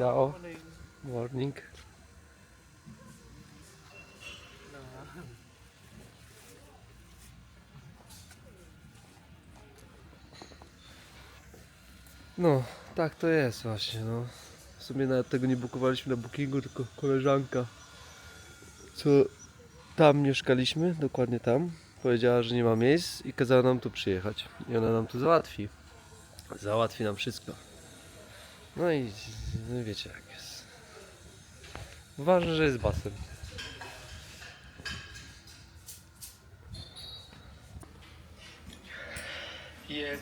Ciao. Morning. No, tak to jest właśnie, no. W sumie nawet tego nie bukowaliśmy na bookingu, tylko koleżanka, co tam mieszkaliśmy, dokładnie tam, powiedziała, że nie ma miejsc i kazała nam tu przyjechać. I ona nam tu załatwi. Załatwi nam wszystko. No i no wiecie jak jest. Ważne, że jest basen. Yeah.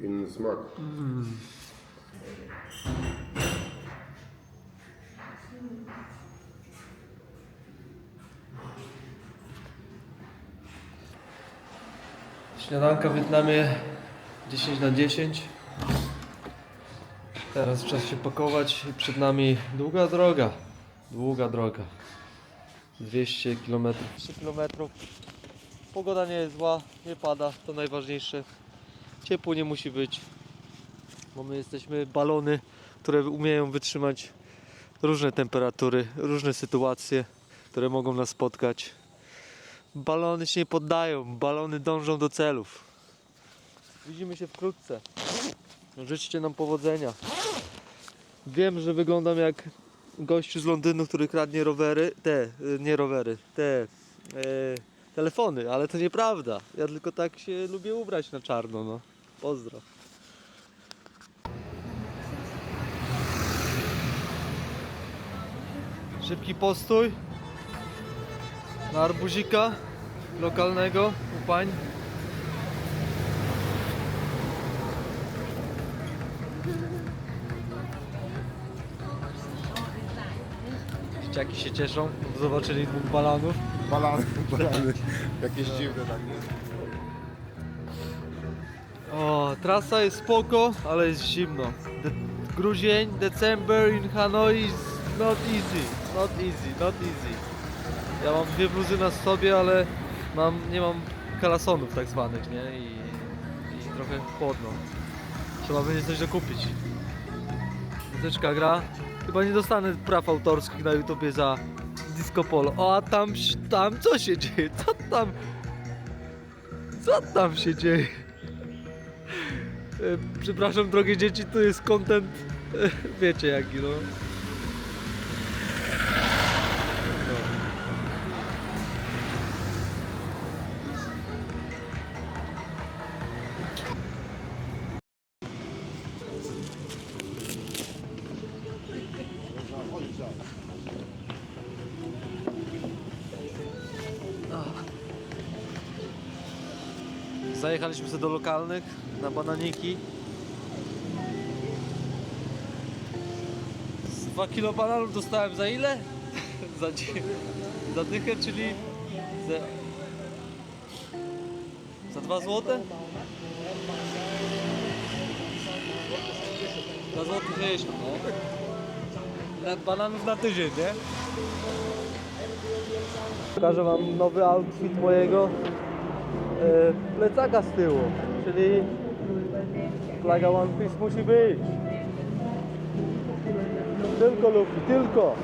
Inny smak. Śniadanka w Wietnamie 10 na 10. Teraz czas się pakować i przed nami długa droga. Długa droga. 200 km. 3 km. Pogoda nie jest zła, nie pada, to najważniejsze. Ciepło nie musi być. Bo my jesteśmy balony, które umieją wytrzymać różne temperatury, różne sytuacje, które mogą nas spotkać. Balony się nie poddają, balony dążą do celów. Widzimy się wkrótce. Życzcie nam powodzenia. Wiem, że wyglądam jak gościu z Londynu, który kradnie rowery, te, y, nie rowery, te e, telefony, ale to nieprawda. Ja tylko tak się lubię ubrać na czarno, no. Pozdro. Szybki postój na arbuzika lokalnego u pań. Dzieciaki się cieszą, bo zobaczyli dwóch balanów. Balany, balany. Jakieś dziwne takie. O, trasa jest spoko, ale jest zimno. De grudzień, December in Hanoi is not easy, not easy, not easy. Ja mam dwie bluzy na sobie, ale mam, nie mam kalasonów tak zwanych, nie? I, i trochę chłodno. Trzeba będzie coś dokupić. Muzyczka gra. Chyba nie dostanę praw autorskich na YouTubie za Disco Polo. O, a tam, tam co się dzieje? Co tam? Co tam się dzieje? E, Przepraszam, drogie dzieci, to jest content, e, wiecie jaki, no. Zajechaliśmy sobie do lokalnych na bananiki. Z 2 kilo bananów dostałem za ile? za, za dychę, czyli za, za 2 złote? Za złoty 60, no. Na bananów na tydzień, nie? Pokażę wam nowy outfit mojego plecaka z tyłu, czyli flaga One Piece musi być. Tylko Luffy, tylko.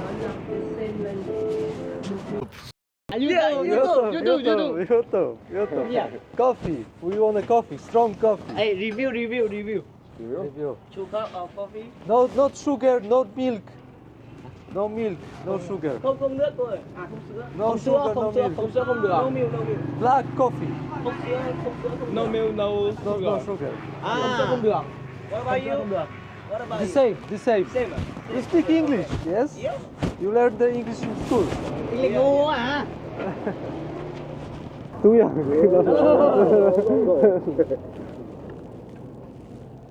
YouTube, YouTube, YouTube, YouTube. YouTube, YouTube. Yeah. Coffee, we want a coffee, strong coffee. Hey, review, review, review. Review. Sugar or coffee? No, not sugar, not milk. No milk, no sugar. Không không nước thôi. À không sữa. No không sugar, sữa, no không sữa, milk. không sữa không được. No milk, no milk. Black coffee, Không sữa, không sữa không No được. milk, no no, sugar. no sugar. À, không sữa không được. What about you? Không được. What about The you? same, the same. Same à? You speak English, yes? Yes. You learned the English in school. Là ngu quá hả? Tuya.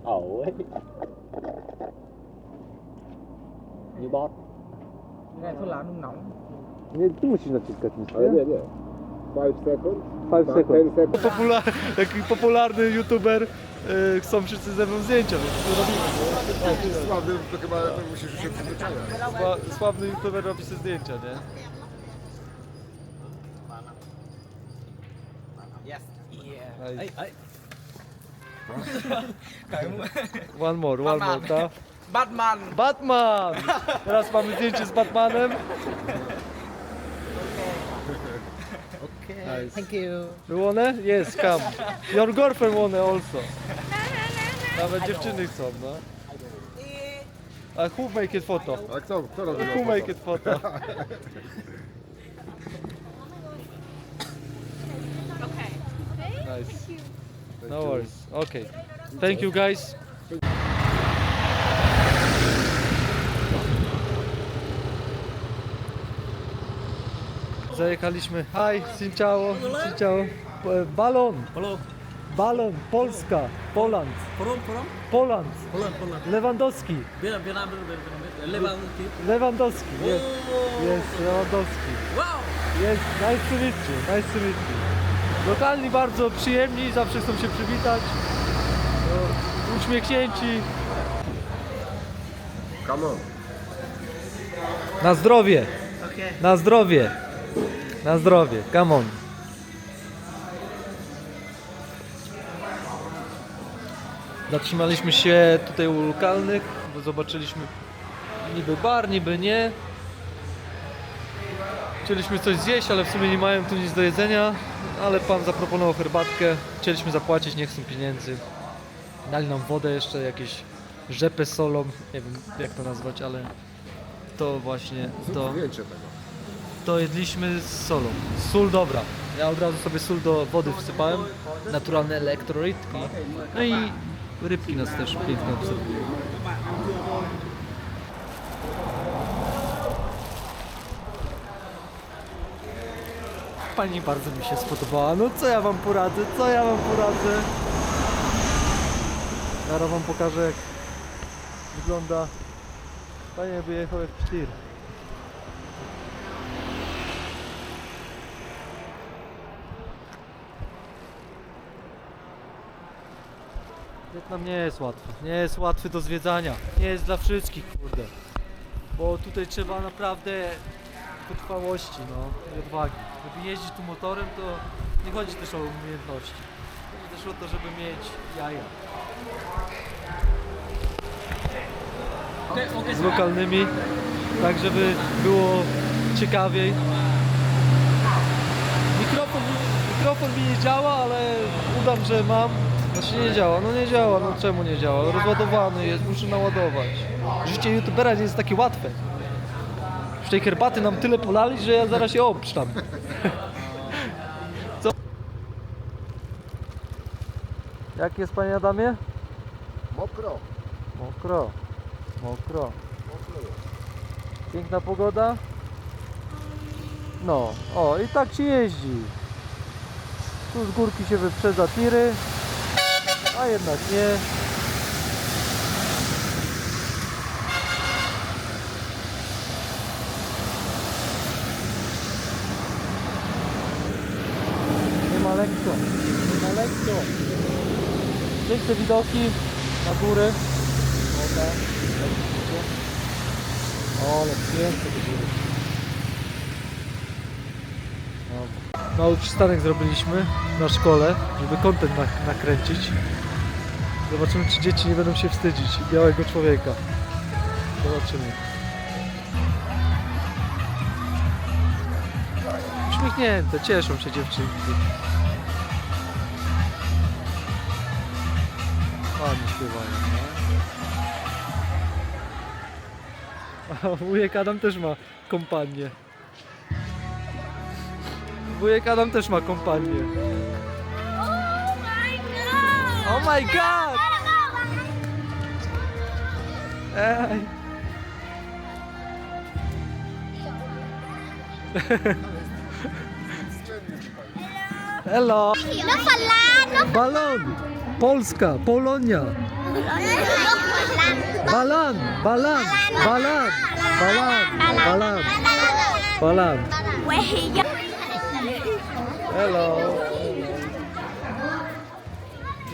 Ẩu ấy. Như. Thuốc lá nung nóng. Nie, tu musisz naciskać nic, Ale nie, nie. 5 seconds. Five tak, seconds. 10 seconds. Popular, taki popularny youtuber yy, chcą wszyscy ze mną zdjęcia, więc to robimy. Sławny, to chyba musisz się przyzwyczaić. Sła, sławny youtuber robi sobie zdjęcia, nie? Yes. Yeah. Nice. One more, one more, Batman. Batman. Batman! Teraz mamy zdjęcie z Batmanem. Okay. Nice. Thank you. You wanna? Yes, come. Your girlfriend wanna also. Nawet dziewczyny chcą, no. A who make it photo? A kto, kto robi Who make it photo? Okay. Nice. No worries. Okay. Thank you guys. Zajechaliśmy. Hi, xin ciao, xin ciao. E, Balon, balon, Polska, Poland, prom. Poland, Poland, Poland. Lewandowski. Lewandowski. Lewandowski, jest, jest Lewandowski. Wow. Jest, nice to meet you, nice to meet you. Lokalni bardzo przyjemni, zawsze chcą się przywitać. No, uśmiechnięci. Come on. Na zdrowie, Okay. na zdrowie, na zdrowie, come on. Zatrzymaliśmy się tutaj u lokalnych, bo zobaczyliśmy niby bar, niby nie. Chcieliśmy coś zjeść, ale w sumie nie mają tu nic do jedzenia, ale pan zaproponował herbatkę. Chcieliśmy zapłacić, nie chcą pieniędzy. Dali nam wodę jeszcze, jakieś rzepę z solą, nie wiem jak to nazwać, ale to właśnie to, Zdjęcie tego. To jedliśmy z solą. Sól dobra. Ja od razu sobie sól do wody wsypałem, naturalne elektrolytki. No i rybki nas też pięknie obserwują. Pani bardzo mi się spodobała. No co ja wam poradzę? Co ja wam poradzę? Zaraz wam pokażę jak wygląda. Panie by jechał jak cztir. Wietnam nie jest łatwy. Nie jest łatwy do zwiedzania. Nie jest dla wszystkich, kurde. Bo tutaj trzeba naprawdę wytrwałości, no, i odwagi. Żeby jeździć tu motorem, to nie chodzi też o umiejętności. Chodzi też o to, żeby mieć jaja. Z lokalnymi, tak żeby było ciekawiej. Mikrofon, mikrofon mi nie działa, ale udam, że mam. Znaczy nie działa, no nie działa, no czemu nie działa? Rozładowany jest, muszę naładować. Życie youtubera nie jest takie łatwe. Już tej herbaty nam tyle polali, że ja zaraz się obszczam. Co? Jak jest panie Adamie? Mokro. Mokro. Mokro. Piękna pogoda? No, o i tak się jeździ. Tu z górki się wyprzedza tiry, a jednak nie. Nie ma lekko, nie ma lekko. Piękne widoki na góry. O, ale piękne to góry. Mały przystanek zrobiliśmy na szkole, żeby kontent na, nakręcić. Zobaczymy, czy dzieci nie będą się wstydzić białego człowieka. Zobaczymy. Uśmiechnięte, cieszą się dziewczynki. Ładnie śpiewają, no. A wujek Adam też ma kompanię. Wujek Adam też ma kompanię. Oh my god! Ay. Hello. No Poland. No Balon. Polska. Polonia. Balan. Balan. Balan. Balan. Balan. Balan. Hello.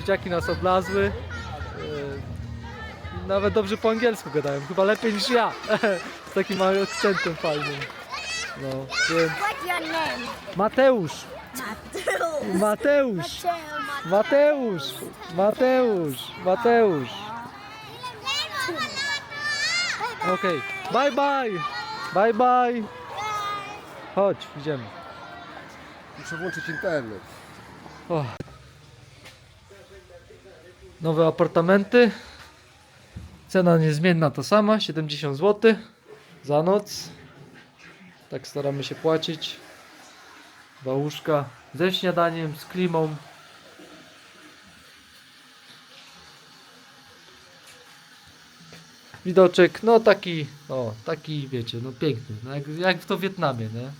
Dzieciaki nas oblazły. E, Nawet dobrze po angielsku gadają, chyba lepiej niż ja. Z takim małym akcentem fajnym. No, więc? Mateusz, Mateusz, Mateusz, Mateusz, Mateusz. Okej, bye bye, bye bye. Chodź, idziemy. Muszę włączyć internet. O. Nowe apartamenty. Cena niezmienna ta sama, 70 zł za noc. Tak staramy się płacić. Łóżka ze śniadaniem, z klimą. Widoczek, no taki, o, taki wiecie, no piękny, no jak, jak w to Wietnamie, nie?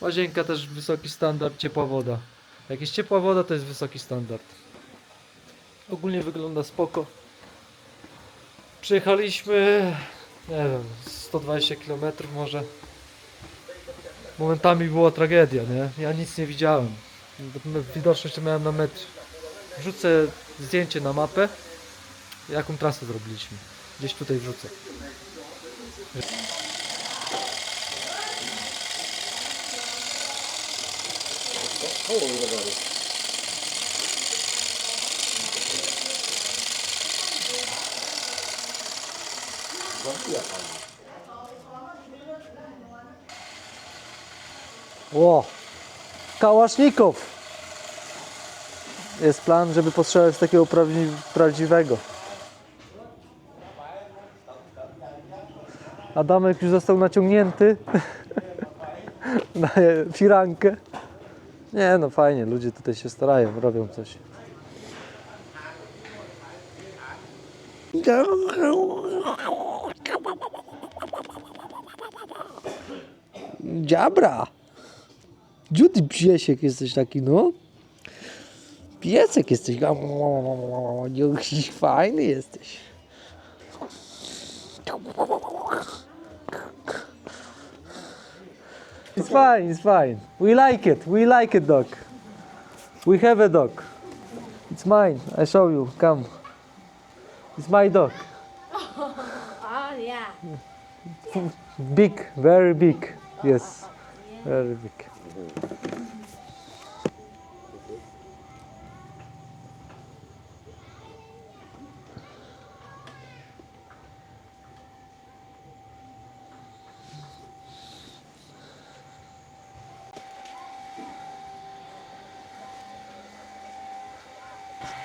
Łazienka też wysoki standard, ciepła woda. Jak jest ciepła woda, to jest wysoki standard. Ogólnie wygląda spoko. Przyjechaliśmy, nie wiem, 120 km może. Momentami była tragedia, nie? Ja nic nie widziałem. Widoczność miałem na metr. Wrzucę zdjęcie na mapę, jaką trasę zrobiliśmy. Gdzieś tutaj wrzucę. Ło! Kałasznikow! Jest plan, żeby postrzelać takiego prawdzi- prawdziwego. Adamek już został naciągnięty na firankę. Nie no fajnie, ludzie tutaj się starają, robią coś. Dziabra! Dziuty piesiek jesteś taki, no. Piesek jesteś. Fajny jesteś. It's fine, it's fine. We like it, we like it, dog. We have a dog. It's mine. I show you. Come. It's my dog. Oh, yeah. Big, very big. Yes, very big.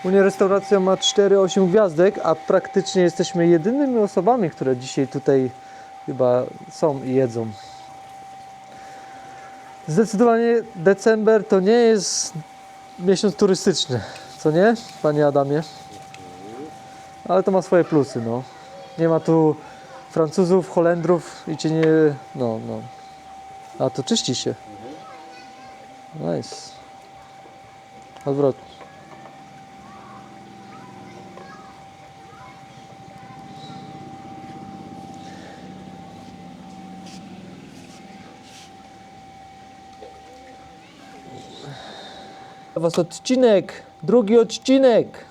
U mnie restauracja ma 4-8 gwiazdek, a praktycznie jesteśmy jedynymi osobami, które dzisiaj tutaj chyba są i jedzą. Zdecydowanie december to nie jest miesiąc turystyczny, co nie, panie Adamie? Ale to ma swoje plusy, no. Nie ma tu Francuzów, Holendrów i cię nie... no, no. A to czyści się. Nice. Odwrot. Was odcinek, drugi odcinek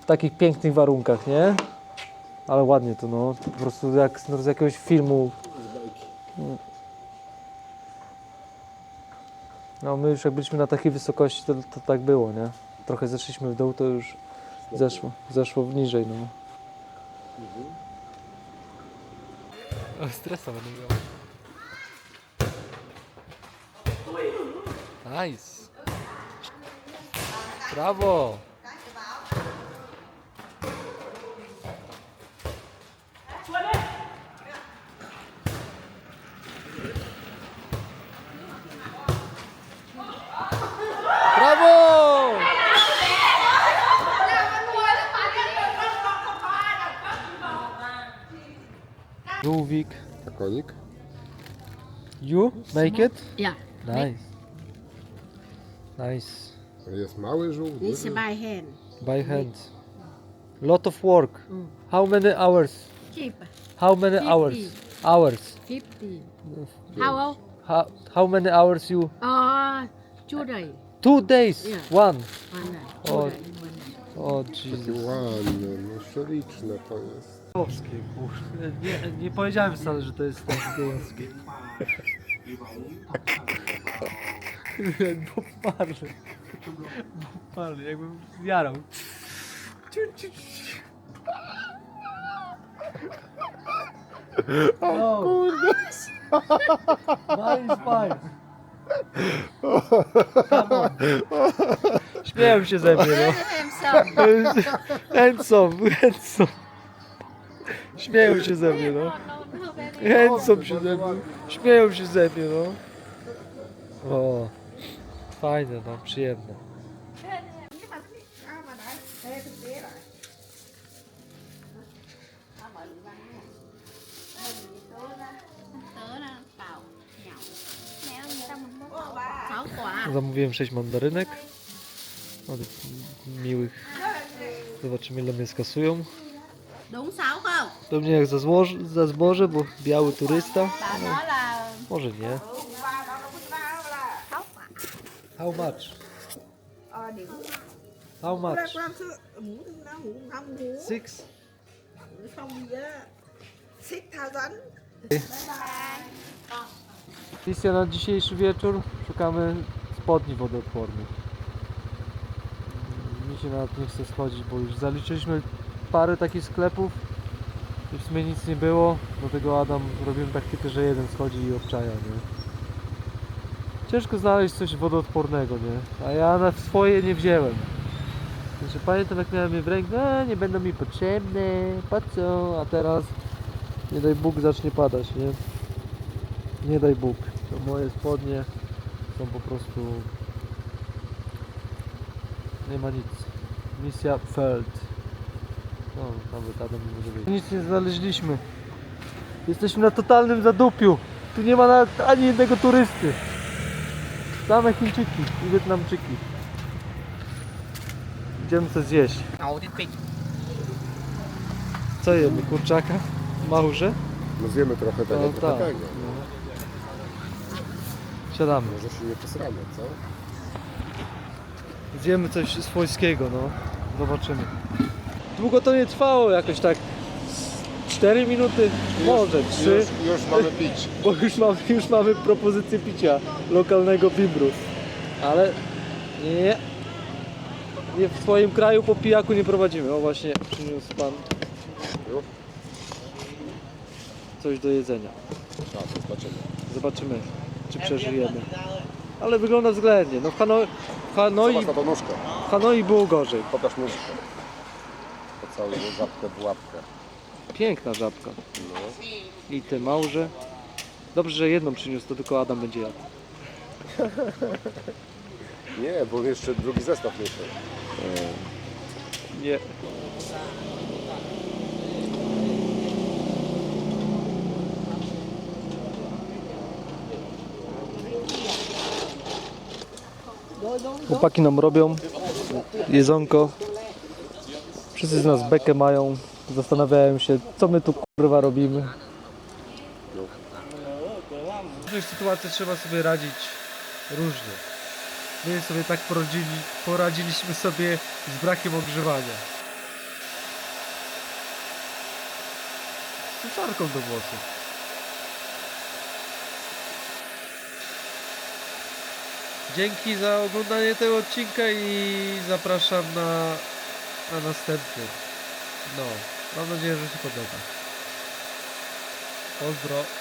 w takich pięknych warunkach, nie? Ale ładnie to no, po prostu jak z jakiegoś filmu. No my już jak byliśmy na takiej wysokości, to, to tak było, nie? Trochę zeszliśmy w dół, to już zeszło, zeszło niżej, no. Stresa będę miał. Nice. Brawo. Brawo! Żółwik. A konik? You make it? Yeah, Nice. Nice. Jest mały żółw, it's duży. by hand. By hand. Lot of work. How many hours? Cheap, How many Fifty. hours? Hours. 50. How old? How, how many hours you? Uh, two days. Two days, Yeah. one. One O, One o Takie Jesus. ładne, no śliczne to jest. Polskie, kurde. Nie, nie powiedziałem wcale, że to jest tak gejowskie. Bob Marley. Marley, jakbym jarał. O kurde. Is fine. Come on. Śmieją się ze mnie, no. Handsome. Handsome, handsome. Śmieją się ze mnie, no. No, no, no. Handsome się ze mnie. Śmieją się ze mnie, no. O, fajne, no, przyjemne. Zamówiłem 6 mandarynek. Od miłych. Zobaczymy ile mnie skasują. Đúng? Do mnie jak za, złoż, za zboże, bo biały turysta. Là Może nie. How much? How much? Six? Misja na dzisiejszy wieczór. Szukamy spodni wodoodpornych. Mi się nawet nie chce schodzić, bo już zaliczyliśmy parę takich sklepów i w sumie nic nie było. Dlatego Adam robiłem taktykę, że jeden schodzi i obczaja, nie? Ciężko znaleźć coś wodoodpornego, nie? A ja na swoje nie wziąłem. Znaczy, pamiętam jak miałem je w ręku, a nie będą mi potrzebne, po co? A teraz nie daj Bóg zacznie padać, nie? Nie daj Bóg. To moje spodnie są po prostu... Nie ma nic. Misja failed. No, nawet Adam nie może wiedzieć. Nic nie znaleźliśmy. Jesteśmy na totalnym zadupiu. Tu nie ma nawet ani jednego turysty. Same Chińczyki i Wietnamczyki. Idziemy coś zjeść. Co jemy? Kurczaka? Małże? No zjemy trochę tego, No trochę tak. tego. Siadamy. Może się nie posramy, co? Zjemy coś swojskiego, no. Zobaczymy. Długo to nie trwało, jakoś tak 4 minuty, może 3, Już, już mamy pić. bo już mamy, już mamy propozycję picia lokalnego Bimbrus. Ale nie, nie w swoim kraju po pijaku nie prowadzimy. O właśnie, przyniósł pan coś do jedzenia. To zobaczymy. Zobaczymy, czy przeżyjemy. Ale wygląda względnie. No w Hanoi, w Hanoi, Zobacz na tą nóżkę. w Hanoi było gorzej. Pokaż nóżkę. Pocałuję żabkę w łapkę. Piękna żabka. I te małże. Dobrze, że jedną przyniósł, to tylko Adam będzie jadł. Nie, bo jeszcze drugi zestaw nie szedł. Nie. Chłopaki nam robią jedzonko. Wszyscy z nas bekę mają. Zastanawiają się, co my tu kurwa robimy. W różnych sytuacjach trzeba sobie radzić różnie. My sobie tak poradzili, poradziliśmy sobie z brakiem ogrzewania. Z suszarką do włosów. Dzięki za oglądanie tego odcinka i zapraszam na, na następny. No, mam nadzieję, że się podoba. Pozdro.